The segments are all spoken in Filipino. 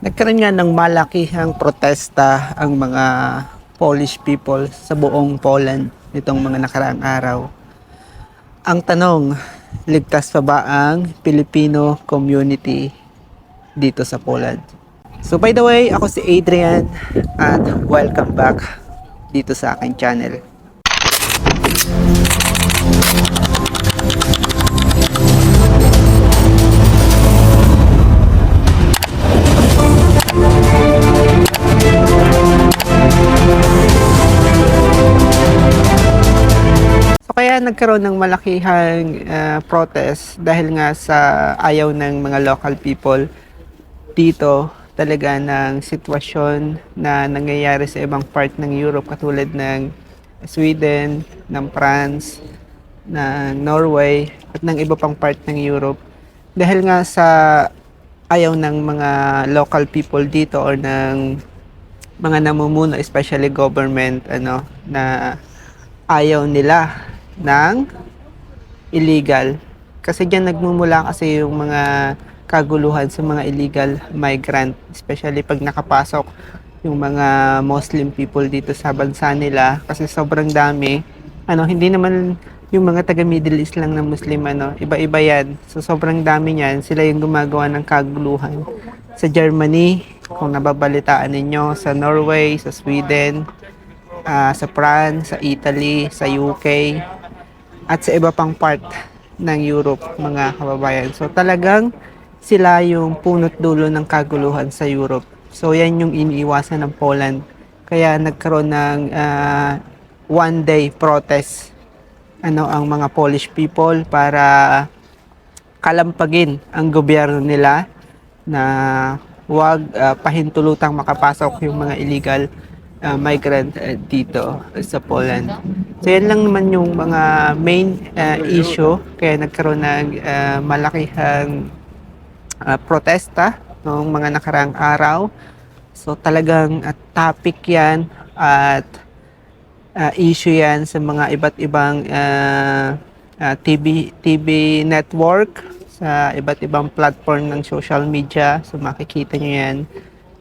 Nagkaroon nga ng malakihang protesta ang mga Polish people sa buong Poland nitong mga nakaraang araw. Ang tanong, ligtas pa ba ang Filipino community dito sa Poland? So by the way, ako si Adrian at welcome back dito sa aking channel. Nagkaroon ng malakihang ah, protest dahil nga sa ayaw ng mga local people dito talaga ng sitwasyon na nangyayari sa ibang part ng Europe katulad ng Sweden, ng France, ng Norway at ng iba pang part ng Europe. Dahil nga sa ayaw ng mga local people dito or ng mga namumuno especially government ano na ayaw nila ng illegal. Kasi diyan nagmumula kasi yung mga kaguluhan sa mga illegal migrant, especially pag nakapasok yung mga Muslim people dito sa bansa nila kasi sobrang dami. Ano, hindi naman yung mga taga Middle East lang na Muslim ano, iba-iba yan. So sobrang dami niyan, sila yung gumagawa ng kaguluhan sa Germany, kung nababalitaan ninyo, sa Norway, sa Sweden, ah, sa France, sa Italy, sa UK, at sa iba pang part ng Europe, mga kababayan. So talagang sila yung punot dulo ng kaguluhan sa Europe. So yan yung iniiwasan ng Poland. Kaya nagkaroon ng ah, one day protest ano ang mga Polish people para kalampagin ang gobyerno nila na huwag ah, pahintulutang makapasok yung mga illegal ah, migrant ah, dito sa Poland. So yan lang naman yung mga main ah, issue kaya nagkaroon ng ah, malakihang ah, protesta noong mga nakaraang araw. So talagang ah, topic yan at ah, issue yan sa mga iba't ibang ah, ah, TV, TV network sa iba't ibang platform ng social media. So makikita nyo yan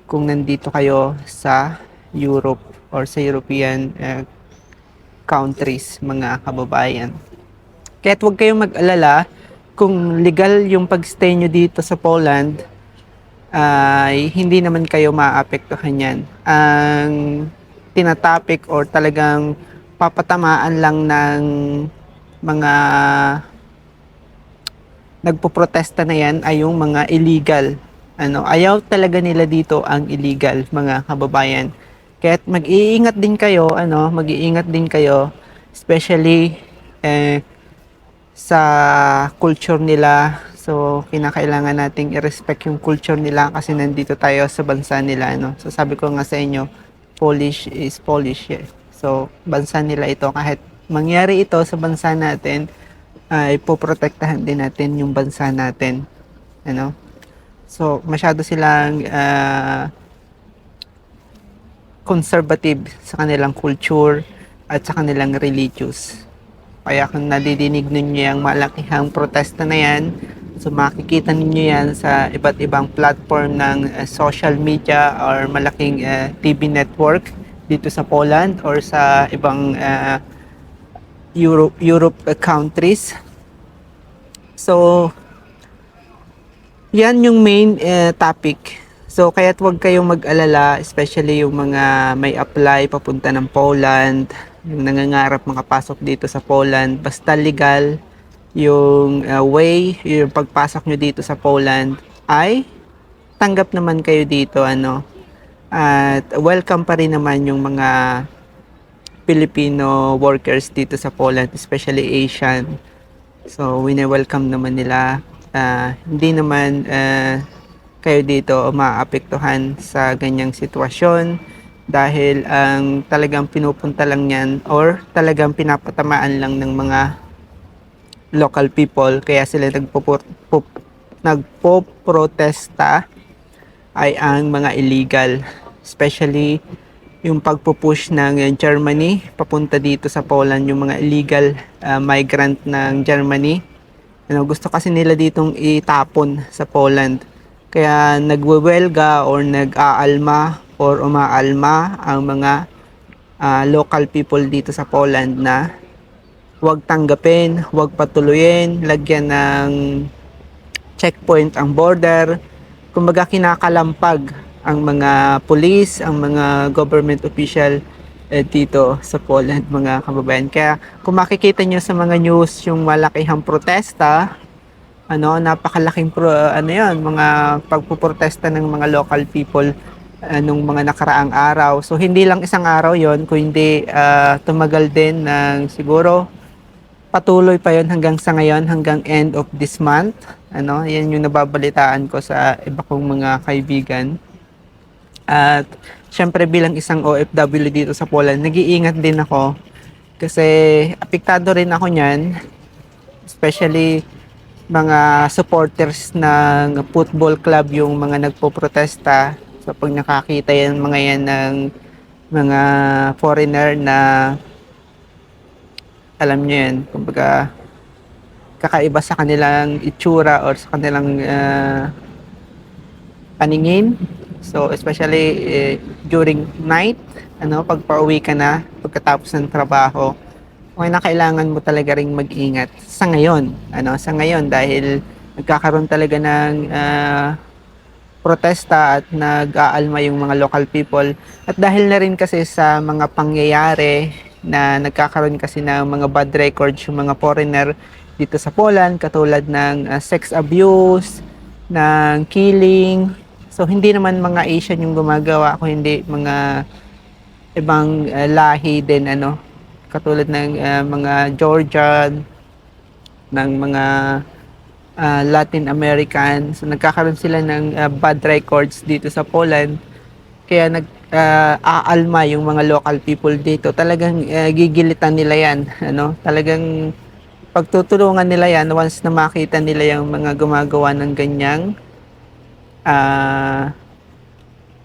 kung nandito kayo sa Europe or sa European ah, countries, mga kababayan. Kaya huwag kayong mag-alala kung legal yung pagstay nyo dito sa Poland, ay hindi naman kayo maapektuhan yan. Ang tinatapik or talagang papatamaan lang ng mga nagpoprotesta na yan ay yung mga illegal. Ano, ayaw talaga nila dito ang illegal, mga kababayan. Kaya mag-iingat din kayo, ano, mag-iingat din kayo, especially eh, sa culture nila. So, kinakailangan nating i-respect yung culture nila kasi nandito tayo sa bansa nila, ano. So, sabi ko nga sa inyo, Polish is Polish, eh. So, bansa nila ito. Kahit mangyari ito sa bansa natin, ay poprotektahan din natin yung bansa natin. Ano? So, masyado silang ah, conservative sa kanilang culture at sa kanilang religious. Kaya kung nadidinig ninyo yung malakihang protesta na yan, so makikita ninyo yan sa iba't ibang platform ng uh, social media or malaking uh, TV network dito sa Poland or sa ibang uh, Europe, Europe uh, countries. So, yan yung main uh, topic. So, kaya't huwag kayong mag-alala, especially yung mga may apply papunta ng Poland, yung nangangarap makapasok dito sa Poland, basta legal yung uh, way, yung pagpasok nyo dito sa Poland ay tanggap naman kayo dito ano. At welcome pa rin naman yung mga Filipino workers dito sa Poland especially Asian. So wini-welcome naman nila. Ah, hindi naman ah, kayo dito maapektuhan sa ganyang sitwasyon dahil ang talagang pinupunta lang yan or talagang pinapatamaan lang ng mga local people. Kaya sila nagpo nagpo-protesta ay ang mga illegal. Especially yung pagpupush ng Germany papunta dito sa Poland yung mga illegal uh, migrant ng Germany. Ano, gusto kasi nila ditong itapon sa Poland Kaya nagwewelga or nag-aalma or umaalma ang mga ah, local people dito sa Poland na huwag tanggapin, huwag patuloyin, lagyan ng checkpoint ang border. Kumbaga kinakalampag ang mga police, ang mga government official eh, dito sa Poland mga kababayan. Kaya kung makikita nyo sa mga news yung malakihang protesta, ano, napakalaking pro, ano yon, mga pagpuprotesta ng mga local people uh, nung mga nakaraang araw. So hindi lang isang araw yon, kundi ah, tumagal din ng siguro patuloy pa yon hanggang sa ngayon, hanggang end of this month. Ano, yan yung nababalitaan ko sa iba kong mga kaibigan. At syempre bilang isang OFW dito sa Poland, nag-iingat din ako kasi apektado rin ako niyan. Especially mga supporters ng football club yung mga nagpo-protesta. So pag nakakita yan mga yan ng mga foreigner na alam niyo yan, kumbaga kakaiba sa kanilang itsura or sa kanilang ah, paningin. So, especially eh, during night, ano, pag pauwi ka na, pagkatapos ng trabaho, okay na kailangan mo talaga ring mag-ingat sa ngayon. Ano, sa ngayon dahil nagkakaroon talaga ng ah, protesta at nag-aalma yung mga local people. At dahil na rin kasi sa mga pangyayari na nagkakaroon kasi ng mga bad records yung mga foreigner dito sa Poland, katulad ng ah, sex abuse, ng killing, So hindi naman mga Asian yung gumagawa, kundi mga ibang uh, lahi din ano. Katulad ng uh, mga Georgian, ng mga uh, Latin American. So nagkakaroon sila ng uh, bad records dito sa Poland. Kaya nag uh, aalma yung mga local people dito. Talagang uh, gigilitan nila yan, ano? Talagang pagtutulungan nila yan once na makita nila yung mga gumagawa ng ganyang ah,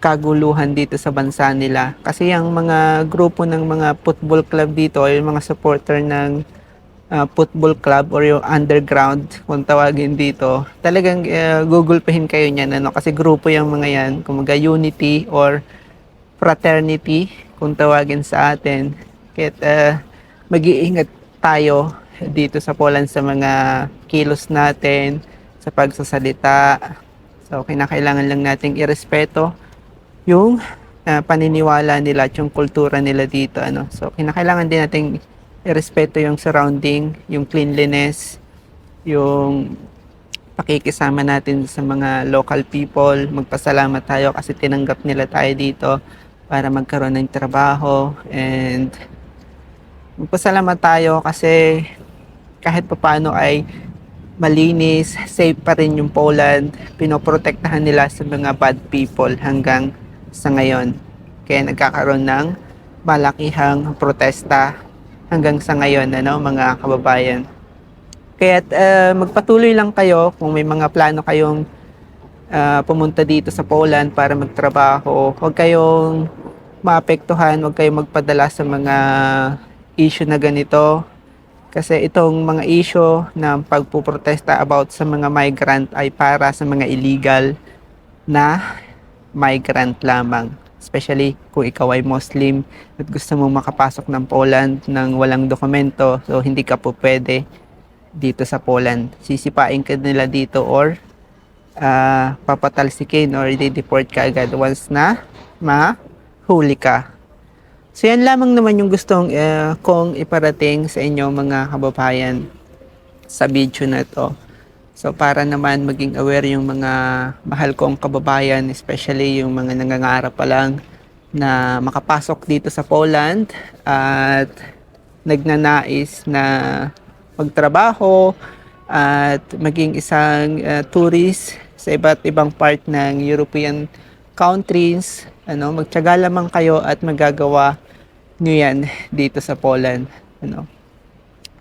kaguluhan dito sa bansa nila. Kasi yung mga grupo ng mga football club dito, yung mga supporter ng ah, football club or yung underground, kung tawagin dito, talagang uh, gugulpihin kayo niyan. Ano? Kasi grupo yung mga yan, kumaga unity or fraternity, kung tawagin sa atin. Kaya uh, mag-iingat tayo dito sa Poland sa mga kilos natin, sa pagsasalita, So, kinakailangan lang nating irespeto yung uh, paniniwala nila at yung kultura nila dito. Ano? So, kinakailangan din nating irespeto yung surrounding, yung cleanliness, yung pakikisama natin sa mga local people. Magpasalamat tayo kasi tinanggap nila tayo dito para magkaroon ng trabaho and magpasalamat tayo kasi kahit paano ay malinis, safe pa rin yung Poland. Pinoprotektahan nila sa mga bad people hanggang sa ngayon. Kaya nagkakaroon ng malakihang protesta hanggang sa ngayon, ano, mga kababayan. Kaya uh, magpatuloy lang kayo kung may mga plano kayong uh, pumunta dito sa Poland para magtrabaho. Huwag kayong maapektuhan, huwag kayong magpadala sa mga issue na ganito kasi itong mga issue na pagpuprotesta about sa mga migrant ay para sa mga illegal na migrant lamang. Especially kung ikaw ay Muslim at gusto mong makapasok ng Poland ng walang dokumento, so hindi ka po pwede dito sa Poland. Sisipain ka nila dito or uh, papatalsikin or i-deport ka agad once na mahuli ka. So yan lamang naman yung gustong uh, kong iparating sa inyo mga kababayan sa video na to. So para naman maging aware yung mga mahal kong kababayan, especially yung mga nangangarap pa lang na makapasok dito sa Poland at nagnanais na magtrabaho at maging isang uh, tourist sa iba't ibang part ng European countries, ano, magtiyaga lamang kayo at magagawa nyo yan dito sa Poland. Ano.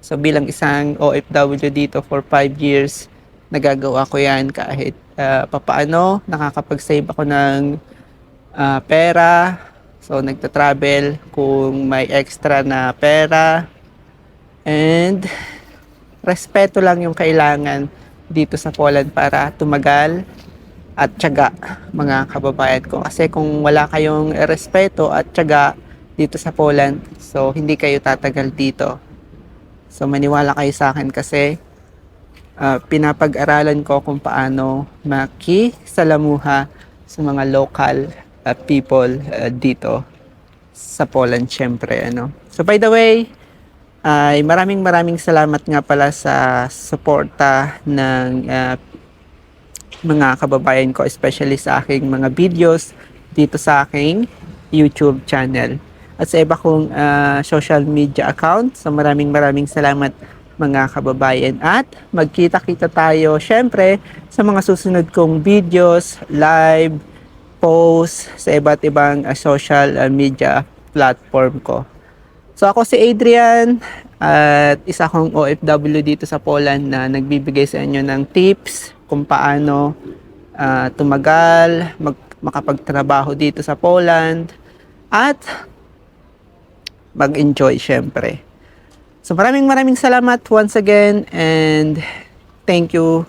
So bilang isang OFW dito for 5 years, nagagawa ko yan kahit uh, papaano, nakakapag-save ako ng uh, pera. So nagta-travel kung may extra na pera. And respeto lang yung kailangan dito sa Poland para tumagal at tiyaga mga kababayan ko. Kasi kung wala kayong respeto at tiyaga dito sa Poland, so hindi kayo tatagal dito. So maniwala kayo sa akin kasi ah, pinapag-aralan ko kung paano makisalamuha sa mga local ah, people ah, dito sa Poland syempre ano. So by the way, ay maraming maraming salamat nga pala sa suporta ng ah, mga kababayan ko, especially sa aking mga videos dito sa aking YouTube channel at sa iba kong ah, social media account. So maraming maraming salamat mga kababayan at magkita-kita tayo syempre sa mga susunod kong videos, live, post sa iba't ibang ah, social ah, media platform ko. So ako si Adrian at isa akong OFW dito sa Poland na nagbibigay sa inyo ng tips kung paano ah, tumagal, mag, makapagtrabaho dito sa Poland at mag-enjoy syempre. So maraming maraming salamat once again and thank you